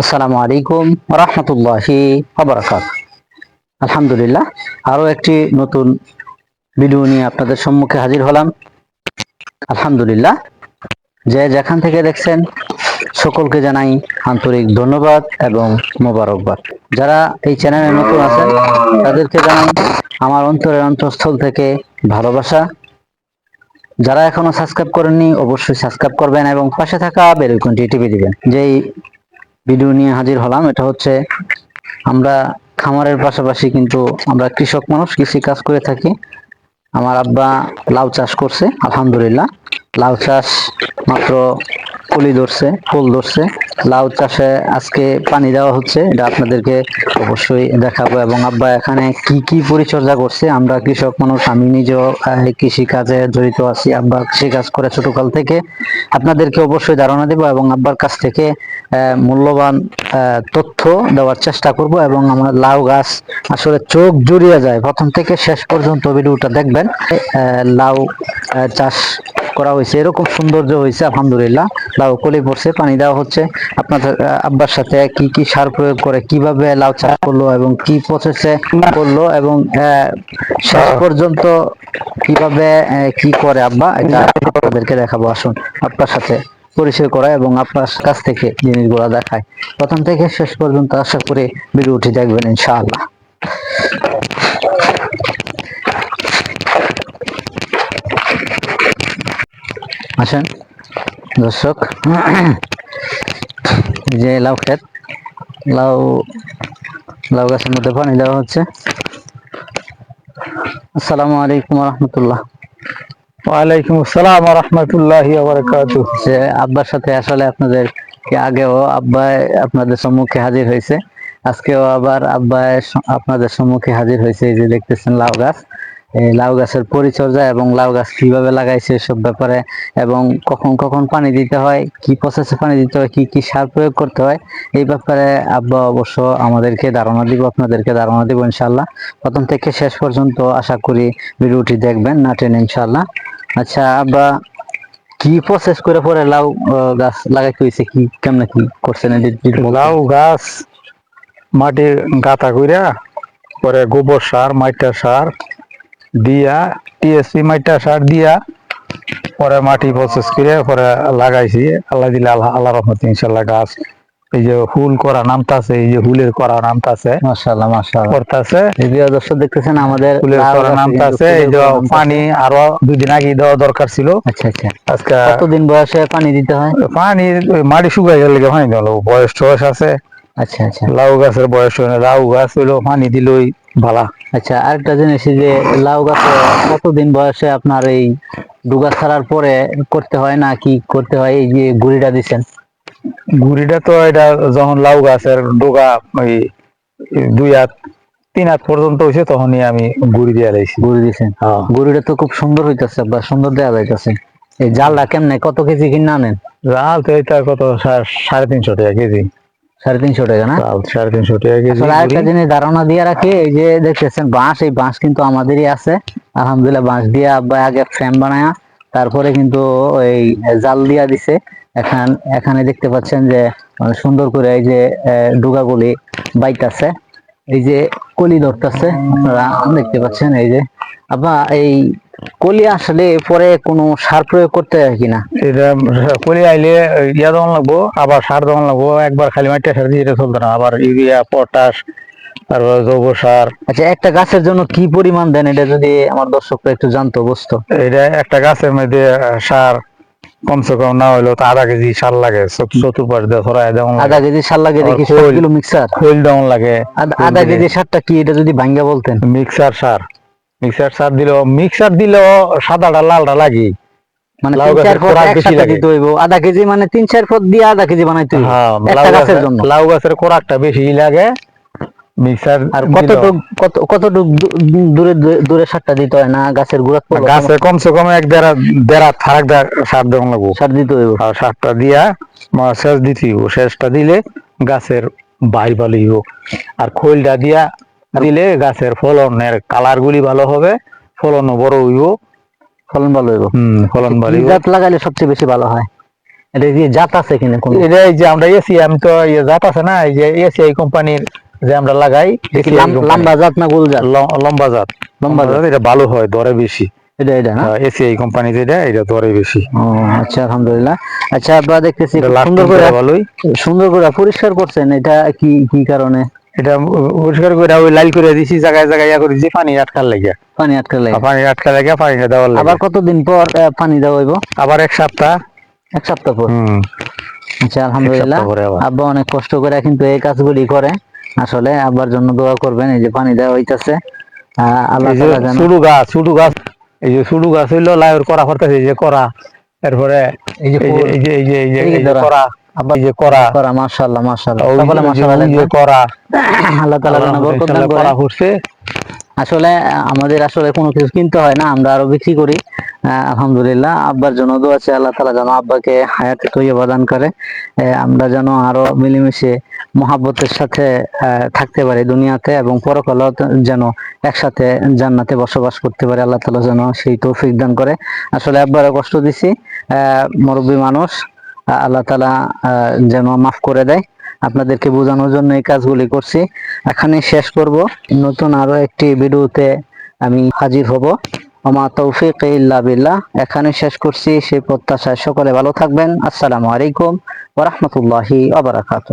আসসালামু আলাইকুম রহমতুল্লাহি আবরাকাত আলহামদুলিল্লাহ, আরও একটি নতুন ভিডিও নিয়ে আপনাদের সম্মুখে হাজির হলাম। আলহামদুলিল্লাহ, যে যেখান থেকে দেখছেন, সকলকে জানাই আন্তরিক ধন্যবাদ এবং মোবারকবাদ। যারা এই চ্যানেলে নতুন আছেন, তাদেরকে জানাই আমার অন্তরের অন্তঃস্থল থেকে ভালোবাসা। যারা এখনও সাবস্ক্রাইব করেননি, অবশ্যই সাবস্ক্রাইব করবেন এবং পাশে থাকা বেল আইকনটি টিপে দিবেন, যেই ভিডিও নিয়ে হাজির হলাম। এটা হচ্ছে আমরা খামারের পাশাপাশি কিন্তু আমরা কৃষক মানুষ, কৃষি কাজ করে থাকি। আমার আব্বা লাউ চাষ করছে, আলহামদুলিল্লাহ। লাউ চাষ মাত্র কলি ধরছে, ফুল ধরছে। লাউ চাষে আজকে পানি দেওয়া হচ্ছে, এটা আপনাদেরকে অবশ্যই দেখাবো। এবং আব্বা, এখানে কি কি পরিচর্যা করছে? আমরা কৃষক মানুষ, আমি নিজেও কৃষি কাজে জড়িত আছি। আব্বা কৃষি কাজ করে ছোটকাল থেকে আপনাদেরকে অবশ্যই ধারণা দেব এবং আব্বার কাছ থেকে মূল্যবান তথ্য দেওয়ার চেষ্টা করব এবং আমার লাউ গাছ আসলে চোখ জুড়িয়ে যায়। প্রথম থেকে শেষ পর্যন্ত ভিডিওটা দেখবেন। লাউ চাষ করা হয়েছে। এরকম সৌন্দর্য হয়েছে আলহামদুলিল্লাহ। লাউ কলি পড়ছে পানি দেওয়া হচ্ছে। আপনাদের আহ, আব্বার সাথে কি কি সার প্রয়োগ করে কীভাবে লাউ চাষ করল এবং কি প্রসেসে করল এবং শেষ পর্যন্ত কীভাবে কি করে আব্বা? এটা আপনাদেরকে দেখাবো। আসুন আপনার সাথে পরিচয় করা এবং আপনার কাছ থেকে জিনিসগুলো দেখায়। প্রথম থেকে শেষ পর্যন্ত আশা করি ভিডিওটি দেখবেন ইনশাআল্লাহ। আসেন দর্শক যে লাউ ক্ষেত লাউ লাউ গাছের মধ্যে পানি দেওয়া হচ্ছে। আসসালামু আলাইকুম রহমতুল্লাহ ওয়ালাইকুম আসসালাম রহমতুল্লাহ যে আব্বার সাথে আসলে আপনাদের আগেও আব্বাই আপনাদের সম্মুখে হাজির হয়েছে। আজকেও আবার আব্বাই আপনাদের সম্মুখে হাজির হয়েছে এই যে দেখতেছেন লাউ গাছ। লাউ গাছের পরিচর্যা এবং লাউ গাছ কীভাবে লাগাইছে সব ব্যাপারে এবং কখন কখন পানি দিতে হয়, কি প্রসেসে পানি দিতে হয়, কি কি সার প্রয়োগ করতে হয়, এই ব্যাপারে আব্বা অবশ্য আমাদেরকে ধারণা দিব, আপনাদেরকে ধারণা দিব ইনশাল্লাহ প্রথম থেকে শেষ পর্যন্ত আশা করি ভিডিওটি দেখবেন, না টেন ইনশাল্লাহ আচ্ছা আব্বা, কি প্রসেস করে পরে লাউ গাছ লাগাইতে হয়েছে কি কেমন কি করছেন লাউ গাছ মাটির গাতা কইরা পরে গোবর সার মাইটা সার দিয়া টিএসপি মাইটা সার দিয়া পরে মাটি প্রসেস করে পরে লাগাইছি। আল্লাহ দিলে আল্লাহ আল্লাহ রহমত ইনশাল্লাহ গাছ এই যে হুল করা নামতাছে এই যে হুলের করা নামতাছে। মাশাআল্লাহ মাশাআল্লাহ। করতাছে। এই যে দর্শক দেখতেছেন আমাদের হুলের করা নামতাছে এই যে পানি আরও দুই দিন আগে দেওয়া দরকার ছিল। আচ্ছা আচ্ছা। আজকে কতদিন বয়সে পানি দিতে হয়? পানি মাটি শুকাই গেলে পানি দিল বয়স টয়স আছে। আচ্ছা আচ্ছা। লাউ গাছের বয়স হয় না লাউ গাছ হইল পানি দিলই ভালা আচ্ছা আরেকটা জিনিস যে লাউ গাছে কতদিন বয়সে আপনার এই ডুগা ছাড়ার পরে করতে হয় না কি করতে হয়? এই যে গুড়িটা দিছেন। গুড়িটা তো এটা যখন লাউ গাছের ডোগা ওই দুই হাত তিন হাত পর্যন্ত হয়েছে তখনই আমি গুড়ি দিয়ে লাইছি গুড়ি দিছেন? হ্যাঁ। গুড়িটা তো খুব সুন্দর হইতেছে বা সুন্দর দেওয়া যাইতাছে। এই জালটা কেমনে কত কেজি কিনে আনেন? লাল তো এটা কত সাড়ে তিনশো টাকা কেজি। সাড়ে তিনশো টাকা না? সাড়ে তিনশো টাকা কেজি আসলে জিনিস ধারণা দিয়ে রাখি এই যে দেখতেছেন বাঁশ এই বাঁশ কিন্তু আমাদেরই আছে। আলহামদুলিল্লাহ বাঁশ দিয়ে আব্বা আগে ফ্রেম বানায়া তারপরে কিন্তু এই জাল দিয়া দিছে। এখান এখানে দেখতে পাচ্ছেন যে সুন্দর করে এই যে ডুগাগুলি বাইতাছে। এই যে কলি ধরতেছে আপনারা দেখতে পাচ্ছেন এই যে। আব্বা এই কলি আসলে পরে কোনো সার প্রয়োগ করতে হয় কিনা? এটা কলি আইলে ইয়া দেওয়ান লাগবো আবার সার দেওয়ান লাগবো একবার খালি মাটিটা সার দিয়ে চলতো না। আবার ইউরিয়া পটাশ তারপর জৈব সার। আচ্ছা একটা গাছের জন্য কি পরিমাণ দেন? এটা যদি আমার দর্শকরা একটু জানতো বুঝতো। এটা একটা গাছের মধ্যে সার কমসে কম না হইলেও তো আধা কেজি সার লাগে। চত- চতুর্পাশ দিয়ে ছড়াই দেওয়ান আধা কেজি সার লাগে দেখি। কিলো মিক্সার খৈল দেওয়ান লাগে। আধা কেজি সারটা কি এটা যদি ভাঙ্গা বলতেন? মিক্সার সার। মিক্সার সার দিলেও মিক্সার দিলেও সাদাটা লালটা লাগে মানে লাউ তিন চার গাছের পদ বেশি একসাথে লাগে। দিতে হইব। আধা কেজি মানে তিন চার পদ দিয়ে আধা কেজি বানাইতে হইব। হ্যাঁ লাউ একটা গাছের গাছের জন্য। লাউ গাছের কোরাকটা বেশি লাগে। মিক্সার আর কতটুক কত কতটুক দূরে দূরে- সারটা দিতে হয় না? গাছের গোড়া গাছে কমসে কম এক দেড় দেড় সার দেওয়ান লাগবো। সার দিতে হইব। আর সারটা দিয়া সেচ দিতে হইব। সেচটা দিলে গাছের বাই ভালো হইব। আর খৈলটা দিয়া দিলে গাছের ফলনের কালার গুলি ভালো হবে ফলনও বড় হইব। ফলন ভালো হইব। হম ফলন ভালো জাত লাগাইলে সবচেয়ে বেশি ভালো হয়। এটা কি জাত আছে কিনা কোনো? এটা এই যে আমরা এসি আমি তো ইয়ে জাত আছে না এই যে এসিআই কোম্পানির যে আমরা লাগাই কোম্পানি। লম্বা জাত না গোল জাত? লম্বা জাত। লম্বা জাত। এটা ভালো হয় দরে বেশি। এটা এটা না? এসিআই কোম্পানি যেটা এটা দরে বেশি। আচ্ছা আলহামদুলিল্লাহ। আচ্ছা আপনারা দেখতেছি সুন্দর করে ভালোই। সুন্দর করে পরিষ্কার করছেন এটা কি কি কারণে? এটা পরিষ্কার করে ওই লাইল করে দিছি জায়গায় জায়গায় ইয়া করে দিছি পানি আটকার লাগে পানি আটকে লাগে পানি আটকা লাগে পানিটা দেওয়ার লাগে আবার কতদিন পর পানি দেওয়া হইব? আবার এক সপ্তাহ। এক সপ্তাহ পর? আচ্ছা আলহামদুলিল্লাহ। আব্বা অনেক কষ্ট করে কিন্তু এই কাজগুলি করে। আসলে আব্বার জন্য দোয়া করবেন এই যে পানি দেওয়া হইতাছে। আল্লাহ সুডু গাছ সুডু গাছ এই যে সুডু গাছ হইল লাইয়ের করা এই যে করা এরপরে এই যে এই যে এই যে এই যে। করা আবার যে করা। করা মাশাআল্লাহ মাশাআল্লাহ। সকলে মাশাআল্লাহ যে করা। আল্লাহ তাআলা যেন বরকত দান করা। করছে আসলে আমাদের আসলে কোনো কিছু কিনতে হয় না আমরা আরও বিক্রি করি। আলহামদুলিল্লাহ আব্বার জন্য দোয়া আছে আল্লাহ তালা যেন আব্বাকে হায়াতে তৈবা দান করে। আমরা যেন আরও মিলেমিশে মহাব্বতের সাথে থাকতে পারি দুনিয়াতে এবং পরকালও যেন একসাথে জান্নাতে বসবাস করতে পারে আল্লাহ তালা যেন সেই তৌফিক দান করে। আসলে আব্বারও কষ্ট দিছি আহ, মুরব্বী মানুষ। আল্লাহ তালা যেন মাফ করে দেয়। আপনাদেরকে বোঝানোর জন্য এই কাজগুলি করছি। এখানে শেষ করব। নতুন আরও একটি ভিডিওতে আমি হাজির হব। আমার তৌফিক ইল্লা এখানে শেষ করছি। সেই প্রত্যাশায় সকলে ভালো থাকবেন। আসসালামু আলাইকুম ওরহমতুল্লাহি আবরাকাত